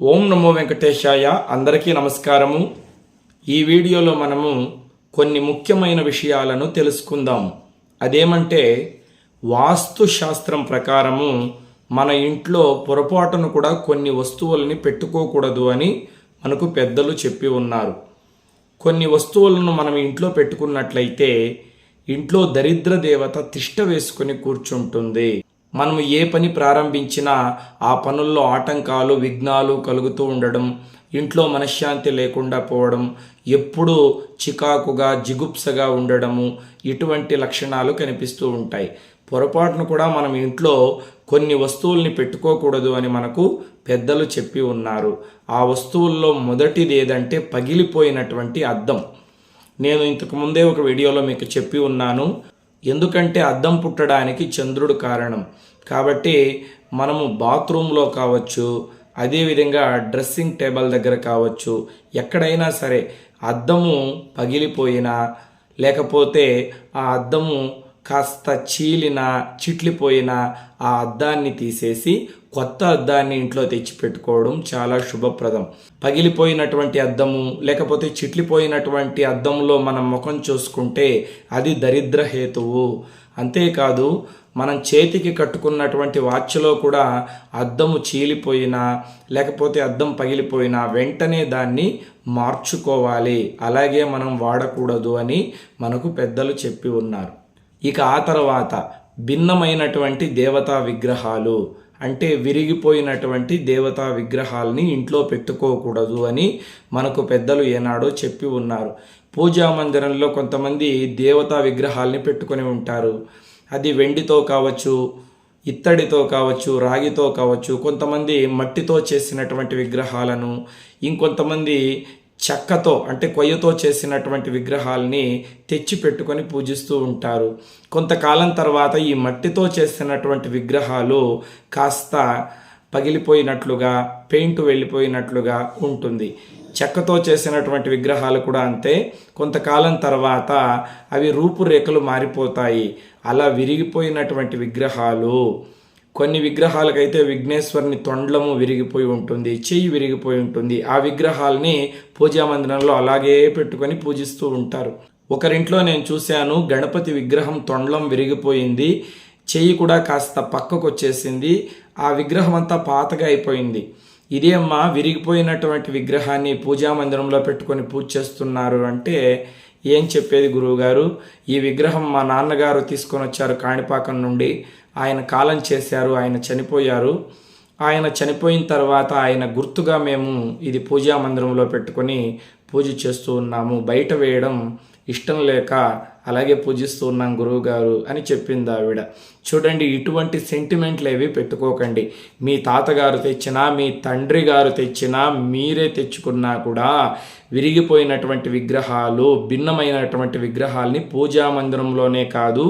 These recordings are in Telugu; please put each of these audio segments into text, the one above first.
ఓం నమో వెంకటేశాయ అందరికీ నమస్కారము. ఈ వీడియోలో మనము కొన్ని ముఖ్యమైన విషయాలను తెలుసుకుందాం. అదేమంటే వాస్తు శాస్త్రం ప్రకారము మన ఇంట్లో పొరపాటును కూడా కొన్ని వస్తువులని పెట్టుకోకూడదు అని మనకు పెద్దలు చెప్పి ఉన్నారు. కొన్ని వస్తువులను మనం ఇంట్లో పెట్టుకున్నట్లయితే ఇంట్లో దరిద్ర దేవత తిష్ట వేసుకుని కూర్చుంటుంది. మనం ఏ పని ప్రారంభించినా ఆ పనుల్లో ఆటంకాలు విఘ్నాలు కలుగుతూ ఉండడం ఇంట్లో మనశ్శాంతి లేకుండా పోవడం ఎప్పుడూ చికాకుగా జిగుప్సగా ఉండడము ఇటువంటి లక్షణాలు కనిపిస్తూ ఉంటాయి. పొరపాటును కూడా మనం ఇంట్లో కొన్ని వస్తువుల్ని పెట్టుకోకూడదు అని మనకు పెద్దలు చెప్పి ఉన్నారు. ఆ వస్తువుల్లో మొదటిది ఏదంటే పగిలిపోయినటువంటి అద్దం. నేను ఇంతకు ముందే ఒక వీడియోలో మీకు చెప్పి ఉన్నాను. ఎందుకంటే అద్దం పుట్టడానికి చంద్రుడు కారణం. కాబట్టి మనము బాత్రూంలో కావచ్చు అదేవిధంగా డ్రెస్సింగ్ టేబుల్ దగ్గర కావచ్చు ఎక్కడైనా సరే అద్దము పగిలిపోయినా లేకపోతే ఆ అద్దము కాస్త చీలిన చిట్లిపోయిన ఆ అద్దాన్ని తీసేసి కొత్త అద్దాన్ని ఇంట్లో తెచ్చిపెట్టుకోవడం చాలా శుభప్రదం. పగిలిపోయినటువంటి అద్దము లేకపోతే చిట్లిపోయినటువంటి అద్దంలో మనం ముఖం చూసుకుంటే అది దరిద్ర హేతువు. అంతేకాదు మనం చేతికి కట్టుకున్నటువంటి వాచ్లో కూడా అద్దము చీలిపోయినా లేకపోతే అద్దం పగిలిపోయినా వెంటనే దాన్ని మార్చుకోవాలి. అలాగే మనం వాడకూడదు అని మనకు పెద్దలు చెప్పి ఉన్నారు. ఇక ఆ తర్వాత భిన్నమైనటువంటి దేవతా విగ్రహాలు అంటే విరిగిపోయినటువంటి దేవతా విగ్రహాలని ఇంట్లో పెట్టుకోకూడదు అని మనకు పెద్దలు ఏనాడో చెప్పి ఉన్నారు. పూజా మందిరంలో కొంతమంది దేవతా విగ్రహాల్ని పెట్టుకొని ఉంటారు. అది వెండితో కావచ్చు ఇత్తడితో కావచ్చు రాగితో కావచ్చు కొంతమంది మట్టితో చేసినటువంటి విగ్రహాలను ఇంకొంతమంది చెక్కతో అంటే కొయ్యతో చేసినటువంటి విగ్రహాలని తెచ్చి పెట్టుకొని పూజిస్తూ ఉంటారు. కొంతకాలం తర్వాత ఈ మట్టితో చేసినటువంటి విగ్రహాలు కాస్త పగిలిపోయినట్లుగా పెయింట్ వెళ్ళిపోయినట్లుగా ఉంటుంది. చెక్కతో చేసినటువంటి విగ్రహాలు కూడా అంతే. కొంతకాలం తర్వాత అవి రూపురేఖలు మారిపోతాయి. అలా విరిగిపోయినటువంటి విగ్రహాలు కొన్ని విగ్రహాలకైతే విఘ్నేశ్వరుని తొండము విరిగిపోయి ఉంటుంది చెయ్యి విరిగిపోయి ఉంటుంది. ఆ విగ్రహాలని పూజా మందిరంలో అలాగే పెట్టుకొని పూజిస్తూ ఉంటారు. ఒకరింట్లో నేను చూశాను గణపతి విగ్రహం తొండలం విరిగిపోయింది చెయ్యి కూడా కాస్త పక్కకు వచ్చేసింది ఆ విగ్రహం అంతా పాతగా అయిపోయింది. ఇదే విరిగిపోయినటువంటి విగ్రహాన్ని పూజా మందిరంలో పెట్టుకొని పూజ చేస్తున్నారు అంటే ఏం చెప్పేది గురువుగారు? ఈ విగ్రహం మా నాన్నగారు తీసుకొని వచ్చారు కాణిపాకం నుండి. ఆయన కాలం చేశారు ఆయన చనిపోయారు. ఆయన చనిపోయిన తర్వాత ఆయన గుర్తుగా మేము ఇది పూజా మందిరంలో పెట్టుకొని పూజ చేస్తూ ఉన్నాము. బయట వేయడం ఇష్టం లేక అలాగే పూజిస్తూ ఉన్నాం గురువు గారు అని చెప్పింది ఆవిడ. చూడండి ఇటువంటి సెంటిమెంట్లు ఏవి పెట్టుకోకండి. మీ తాతగారు తెచ్చినా మీ తండ్రి గారు తెచ్చినా మీరే తెచ్చుకున్నా కూడా విరిగిపోయినటువంటి విగ్రహాలు భిన్నమైనటువంటి విగ్రహాల్ని పూజా మందిరంలోనే కాదు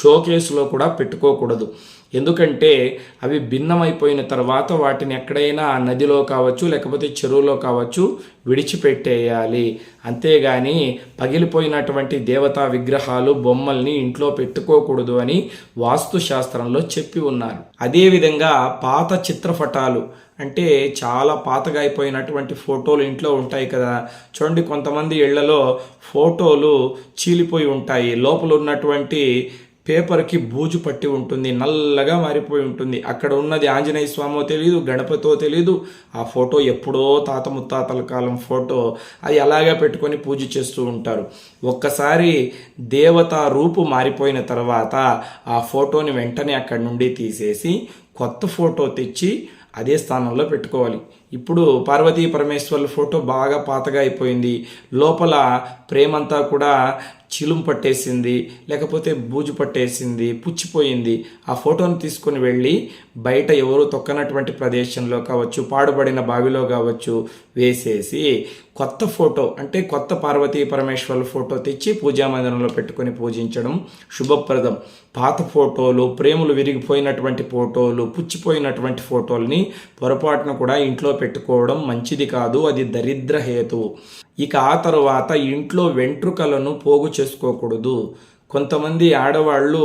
షోకేస్లో కూడా పెట్టుకోకూడదు. ఎందుకంటే అవి భిన్నమైపోయిన తర్వాత వాటిని ఎక్కడైనా నదిలో కావచ్చు లేకపోతే చెరువులో కావచ్చు విడిచిపెట్టేయాలి. అంతేగాని పగిలిపోయినటువంటి దేవతా విగ్రహాలు బొమ్మల్ని ఇంట్లో పెట్టుకోకూడదు అని వాస్తు శాస్త్రంలో చెప్పి ఉన్నారు. అదేవిధంగా పాత చిత్రపటాలు అంటే చాలా పాతగా అయిపోయినటువంటి ఫోటోలు ఇంట్లో ఉంటాయి కదా. చూడండి కొంతమంది ఇళ్ళలో ఫోటోలు చీలిపోయి ఉంటాయి. లోపల ఉన్నటువంటి పేపర్కి బూజు పట్టి ఉంటుంది నల్లగా మారిపోయి ఉంటుంది. అక్కడ ఉన్నది ఆంజనేయ స్వామో తెలియదు గణపతో తెలియదు ఆ ఫోటో ఎప్పుడో తాత ముత్తాతల కాలం ఫోటో. అది అలాగే పెట్టుకొని పూజ చేస్తూ ఉంటారు. ఒక్కసారి దేవత రూపు మారిపోయిన తర్వాత ఆ ఫోటోని వెంటనే అక్కడి నుండి తీసేసి కొత్త ఫోటో తెచ్చి అదే స్థానంలో పెట్టుకోవాలి. ఇప్పుడు పార్వతీ పరమేశ్వర్ల ఫోటో బాగా పాతగా అయిపోయింది. లోపల ప్రేమంతా కూడా చిలుం పట్టేసింది లేకపోతే బూజు పట్టేసింది పుచ్చిపోయింది. ఆ ఫోటోని తీసుకొని వెళ్ళి బయట ఎవరు తొక్కనటువంటి ప్రదేశంలో కావచ్చు పాడుబడిన బావిలో కావచ్చు వేసేసి కొత్త ఫోటో అంటే కొత్త పార్వతీ పరమేశ్వర్ల ఫోటో తెచ్చి పూజా మందిరంలో పెట్టుకొని పూజించడం శుభప్రదం. పాత ఫోటోలు ప్రేములు విరిగిపోయినటువంటి ఫోటోలు పుచ్చిపోయినటువంటి ఫోటోల్ని పొరపాటున కూడా ఇంట్లో పెట్టుకోవడం మంచిది కాదు అది దరిద్ర హేతు. ఇక ఆ తరువాత ఇంట్లో వెంట్రుకలను పోగు చేసుకోకూడదు. కొంతమంది ఆడవాళ్ళు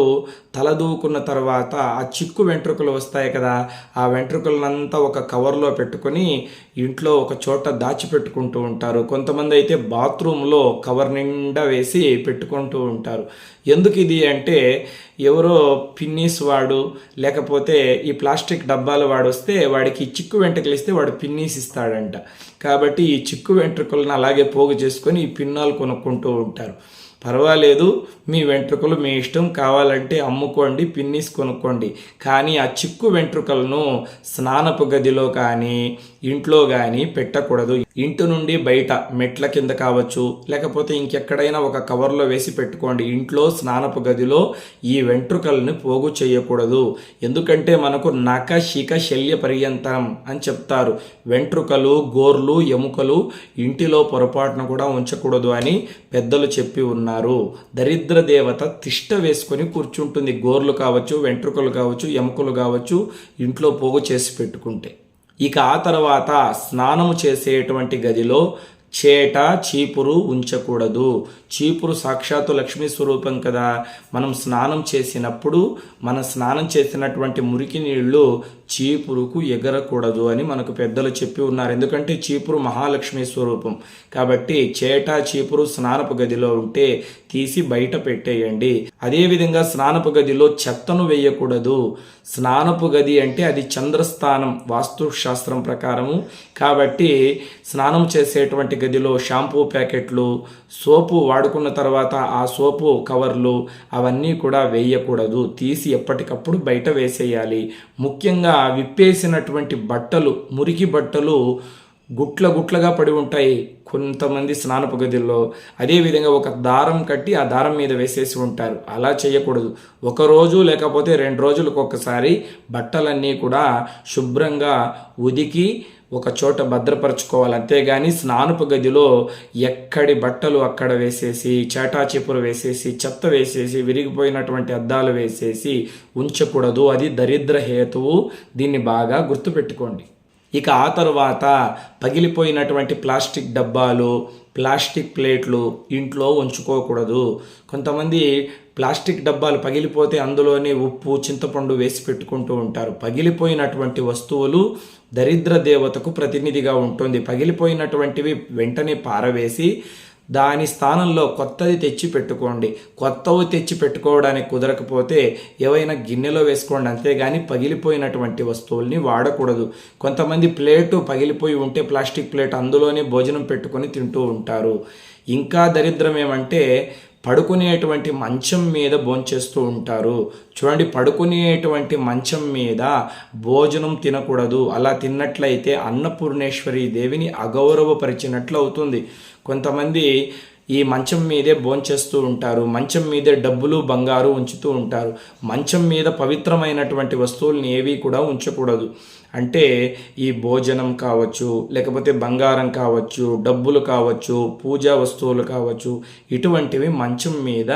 తలదూకున్న తర్వాత ఆ చిక్కు వెంట్రుకలు వస్తాయి కదా ఆ వెంట్రుకలనంతా ఒక కవర్లో పెట్టుకొని ఇంట్లో ఒక చోట దాచిపెట్టుకుంటూ ఉంటారు. కొంతమంది అయితే బాత్రూంలో కవర్ నిండా వేసి పెట్టుకుంటూ ఉంటారు. ఎందుకు ఇది అంటే ఎవరో పిన్నీస్ వాడు లేకపోతే ఈ ప్లాస్టిక్ డబ్బాలు వాడు వస్తే వాడికి చిక్కు వెంట్రుకలు ఇస్తే వాడు పిన్నీస్ ఇస్తాడంట. కాబట్టి ఈ చిక్కు వెంట్రుకలను అలాగే పోగు చేసుకొని ఈ పిన్నాలు కొనుక్కుంటూ ఉంటారు. పర్వాలేదు మీ వెంట్రుకలు మీ ఇష్టం కావాలంటే అమ్ముకోండి పిన్నిస్ కొనుక్కోండి. కానీ ఆ చిక్కు వెంట్రుకలను స్నానపు గదిలో కానీ ఇంట్లో కానీ పెట్టకూడదు. ఇంటి నుండి బయట మెట్ల కింద కావచ్చు లేకపోతే ఇంకెక్కడైనా ఒక కవర్లో వేసి పెట్టుకోండి. ఇంట్లో స్నానపు గదిలో ఈ వెంట్రుకలను పోగు చేయకూడదు. ఎందుకంటే మనకు నక శిక శల్య పర్యంతం అని చెప్తారు. వెంట్రుకలు గోర్లు ఎముకలు ఇంటిలో పొరపాటున కూడా ఉంచకూడదు అని పెద్దలు చెప్పి ఉన్నారు. దరిద్ర దేవత తిష్ట వేసుకొని కూర్చుంటుంది. గోర్లు కావచ్చు వెంట్రుకలు కావచ్చు ఎముకలు కావచ్చు ఇంట్లో పోగు చేసి పెట్టుకుంటే. ఇక ఆ తర్వాత స్నానము చేసేటువంటి గదిలో చేట చీపురు ఉంచకూడదు. చీపురు సాక్షాత్తు లక్ష్మీ స్వరూపం కదా. మనం స్నానం చేసినప్పుడు మన స్నానం చేసినటువంటి మురికి నీళ్ళు చీపురుకు ఎగరకూడదు అని మనకు పెద్దలు చెప్పి ఉన్నారు. ఎందుకంటే చీపురు మహాలక్ష్మి స్వరూపం. కాబట్టి చేట చీపురు స్నానపు గదిలో ఉంటే తీసి బయట పెట్టేయండి. అదేవిధంగా స్నానపు గదిలో చెత్తను వేయకూడదు. స్నానపు గది అంటే అది చంద్రస్థానం వాస్తు శాస్త్రం ప్రకారము. కాబట్టి స్నానం చేసేటువంటి గదిలో షాంపూ ప్యాకెట్లు సోపు వాడుకున్న తర్వాత ఆ సోపు కవర్లు అవన్నీ కూడా వేయకూడదు. తీసి ఎప్పటికప్పుడు బయట వేసేయాలి. ముఖ్యంగా విప్పేసినటువంటి బట్టలు మురికి బట్టలు గుట్ల గుట్లగా పడి ఉంటాయి కొంతమంది స్నానపు గదిలో అదేవిధంగా ఒక దారం కట్టి ఆ దారం మీద వేసేసి ఉంటారు. అలా చేయకూడదు. ఒక రోజు లేకపోతే రెండు రోజులకు ఒకసారి బట్టలన్నీ కూడా శుభ్రంగా ఉదికి ఒక చోట భద్రపరచుకోవాలి. అంతేగాని స్నానపు గదిలో ఎక్కడి బట్టలు అక్కడ వేసేసి చేటాచిపురు వేసేసి చెత్త వేసేసి విరిగిపోయినటువంటి అద్దాలు వేసేసి ఉంచకూడదు. అది దరిద్ర హేతువు. దీన్ని బాగా గుర్తుపెట్టుకోండి. ఇక ఆ తర్వాత పగిలిపోయినటువంటి ప్లాస్టిక్ డబ్బాలు ప్లాస్టిక్ ప్లేట్లు ఇంట్లో ఉంచుకోకూడదు. కొంతమంది ప్లాస్టిక్ డబ్బాలు పగిలిపోతే అందులోనే ఉప్పు చింతపండు వేసి పెట్టుకుంటూ ఉంటారు. పగిలిపోయినటువంటి వస్తువులు దరిద్ర దేవతకు ప్రతినిధిగా ఉంటుంది. పగిలిపోయినటువంటివి వెంటనే పారవేసి దాని స్థానంలో కొత్తది తెచ్చి పెట్టుకోండి. కొత్తవి తెచ్చి పెట్టుకోవడానికి కుదరకపోతే ఏవైనా గిన్నెలో వేసుకోండి. అంతేగాని పగిలిపోయినటువంటి వస్తువుల్ని వాడకూడదు. కొంతమంది ప్లేటు పగిలిపోయి ఉంటే ప్లాస్టిక్ ప్లేట్ అందులోనే భోజనం పెట్టుకొని తింటూ ఉంటారు. ఇంకా దరిద్రం ఏమంటే పడుకునేటువంటి మంచం మీద భోంచేస్తూ ఉంటారు. చూడండి పడుకునేటువంటి మంచం మీద భోజనం తినకూడదు. అలా తిన్నట్లయితే అన్నపూర్ణేశ్వరి దేవిని అగౌరవపరిచినట్లు అవుతుంది. కొంతమంది ఈ మంచం మీదే భోంచేస్తూ ఉంటారు. మంచం మీదే డబ్బులు బంగారు ఉంచుతూ ఉంటారు. మంచం మీద పవిత్రమైనటువంటి వస్తువుల్ని ఏవి కూడా ఉంచకూడదు. అంటే ఈ భోజనం కావచ్చు లేకపోతే బంగారం కావచ్చు డబ్బులు కావచ్చు పూజా వస్తువులు కావచ్చు ఇటువంటివి మంచం మీద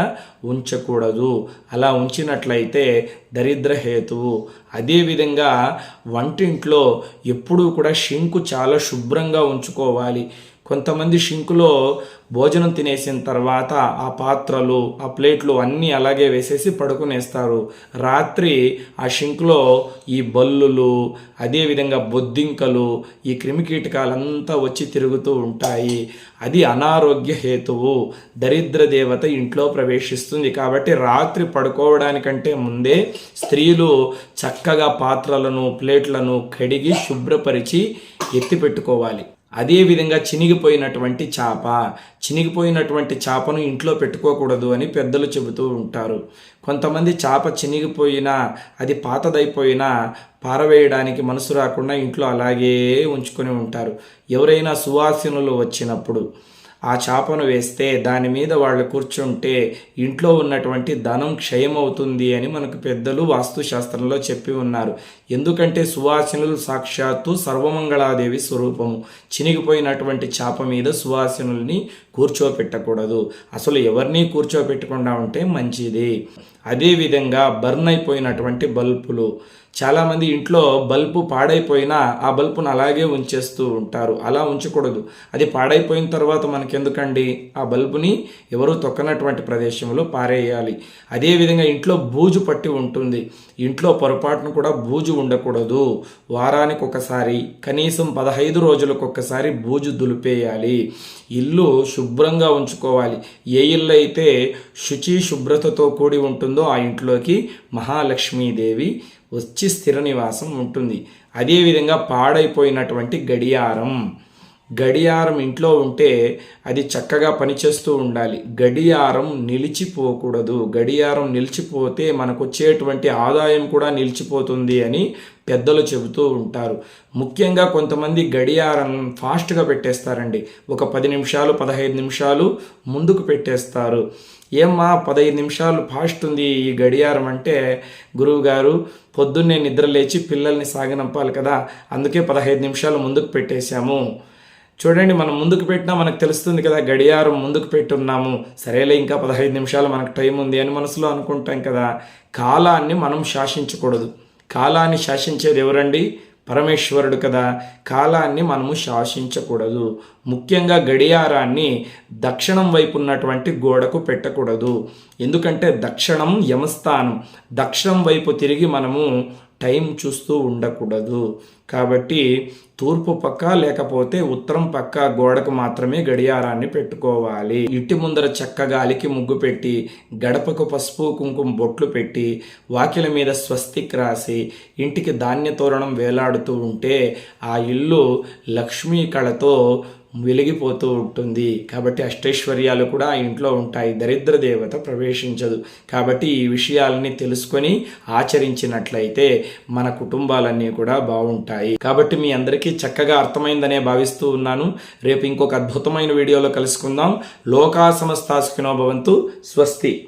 ఉంచకూడదు. అలా ఉంచినట్లయితే దరిద్ర హేతువు. అదేవిధంగా వంటింట్లో ఎప్పుడూ కూడా షింకు చాలా శుభ్రంగా ఉంచుకోవాలి. కొంతమంది షింకులో భోజనం తినేసిన తర్వాత ఆ పాత్రలు ఆ ప్లేట్లు అన్నీ అలాగే వేసేసి పడుకునేస్తారు. రాత్రి ఆ షింకులో ఈ బల్లులు అదేవిధంగా బొద్దింకలు ఈ క్రిమికీటకాలంతా వచ్చి తిరుగుతూ ఉంటాయి. అది అనారోగ్య హేతువు. దరిద్ర దేవత ఇంట్లో ప్రవేశిస్తుంది కాబట్టి రాత్రి పడుకోవడానికంటే ముందే స్త్రీలు చక్కగా పాత్రలను ప్లేట్లను కడిగి శుభ్రపరిచి ఎత్తి పెట్టుకోవాలి అదేవిధంగా చినిగిపోయినటువంటి చేప చినిగిపోయినటువంటి చేపను ఇంట్లో పెట్టుకోకూడదు అని పెద్దలు చెబుతూ ఉంటారు. కొంతమంది చేప చినిగిపోయినా అది పాతదైపోయినా పారవేయడానికి మనసు రాకుండా ఇంట్లో అలాగే ఉంచుకొని ఉంటారు. ఎవరైనా సువాసనలు వచ్చినప్పుడు ఆ చేపను వేస్తే దాని మీద వాళ్ళు కూర్చుంటే ఇంట్లో ఉన్నటువంటి ధనం క్షయమవుతుంది అని మనకు పెద్దలు వాస్తుశాస్త్రంలో చెప్పి ఉన్నారు. ఎందుకంటే సువాసినులు సాక్షాత్తు సర్వమంగళాదేవి స్వరూపము. చినిగిపోయినటువంటి చాప మీద సువాసనుల్ని కూర్చోపెట్టకూడదు. అసలు ఎవరిని కూర్చోపెట్టకుండా ఉంటే మంచిది? అదేవిధంగా బర్న్ అయిపోయినటువంటి బల్బులు చాలామంది ఇంట్లో బల్బు పాడైపోయినా ఆ బల్బును అలాగే ఉంచేస్తూ ఉంటారు. అలా ఉంచకూడదు. అది పాడైపోయిన తర్వాత మనకెందుకండి? ఆ బల్బుని ఎవరు తొక్కనటువంటి ప్రదేశంలో పారేయాలి. అదేవిధంగా ఇంట్లో బూజు పట్టి ఉంటుంది. ఇంట్లో పొరపాటును కూడా బూజు ఉండకూడదు. వారానికి ఒకసారి కనీసం పదహైదు రోజులకు ఒకసారి బూజు దులిపేయాలి. ఇల్లు శుభ్రంగా ఉంచుకోవాలి. ఏ ఇల్లు అయితే శుచి శుభ్రతతో కూడి ఉంటుందో ఆ ఇంట్లోకి మహాలక్ష్మీదేవి వచ్చి స్థిర నివాసం ఉంటుంది. అదేవిధంగా పాడైపోయినటువంటి గడియారం. గడియారం ఇంట్లో ఉంటే అది చక్కగా పనిచేస్తూ ఉండాలి. గడియారం నిలిచిపోకూడదు. గడియారం నిలిచిపోతే మనకు వచ్చేటువంటి ఆదాయం కూడా నిలిచిపోతుంది అని పెద్దలు చెబుతూ ఉంటారు. ముఖ్యంగా కొంతమంది గడియారం ఫాస్ట్గా పెట్టేస్తారండి. ఒక పది నిమిషాలు పదహైదు నిమిషాలు ముందుకు పెట్టేస్తారు. ఏమ్మా పదహైదు నిమిషాలు ఫాస్ట్ ఉంది ఈ గడియారం అంటే? గురువు గారు పొద్దున్నే నిద్ర లేచి పిల్లల్ని సాగనంపాలి కదా. అందుకే పదహైదు నిమిషాలు ముందుకు పెట్టేశాము. చూడండి మనం ముందుకు పెట్టినా మనకు తెలుస్తుంది కదా గడియారం ముందుకు పెట్టున్నాము. సరేలే ఇంకా పదహైదు నిమిషాలు మనకు టైం ఉంది అని మనసులో అనుకుంటాం కదా. కాలాన్ని మనం శాసించకూడదు. కాలాన్ని శాసించేది ఎవరండి? పరమేశ్వరుడు కదా. కాలాన్ని మనము శాసించకూడదు. ముఖ్యంగా గడియారాన్ని దక్షిణం వైపు ఉన్నటువంటి గోడకు పెట్టకూడదు. ఎందుకంటే దక్షిణం యమస్థానం. దక్షిణం వైపు తిరిగి మనము టైం చూస్తూ ఉండకూడదు. కాబట్టి తూర్పు పక్క లేకపోతే ఉత్తరం పక్క గోడకు మాత్రమే గడియారాన్ని పెట్టుకోవాలి. ఇంటి ముందర చెక్క గాలికి ముగ్గు పెట్టి గడపకు పసుపు కుంకుమ బొట్లు పెట్టి వాకిల మీద స్వస్తిక్ రాసి ఇంటికి ధాన్య తోరణం వేలాడుతూ ఉంటే ఆ ఇల్లు లక్ష్మీ కళతో వెలిగిపోతూ ఉంటుంది. కాబట్టి అష్టైశ్వర్యాలు కూడా ఆ ఇంట్లో ఉంటాయి. దరిద్ర దేవత ప్రవేశించదు. కాబట్టి ఈ విషయాలని తెలుసుకొని ఆచరించినట్లయితే మన కుటుంబాలన్నీ కూడా బాగుంటాయి. కాబట్టి మీ అందరికీ చక్కగా అర్థమైందనే భావిస్తూ ఉన్నాను. రేపు ఇంకొక అద్భుతమైన వీడియోలో కలుసుకుందాం. లోకా సమస్తాసుకినో భవంతు. స్వస్తి.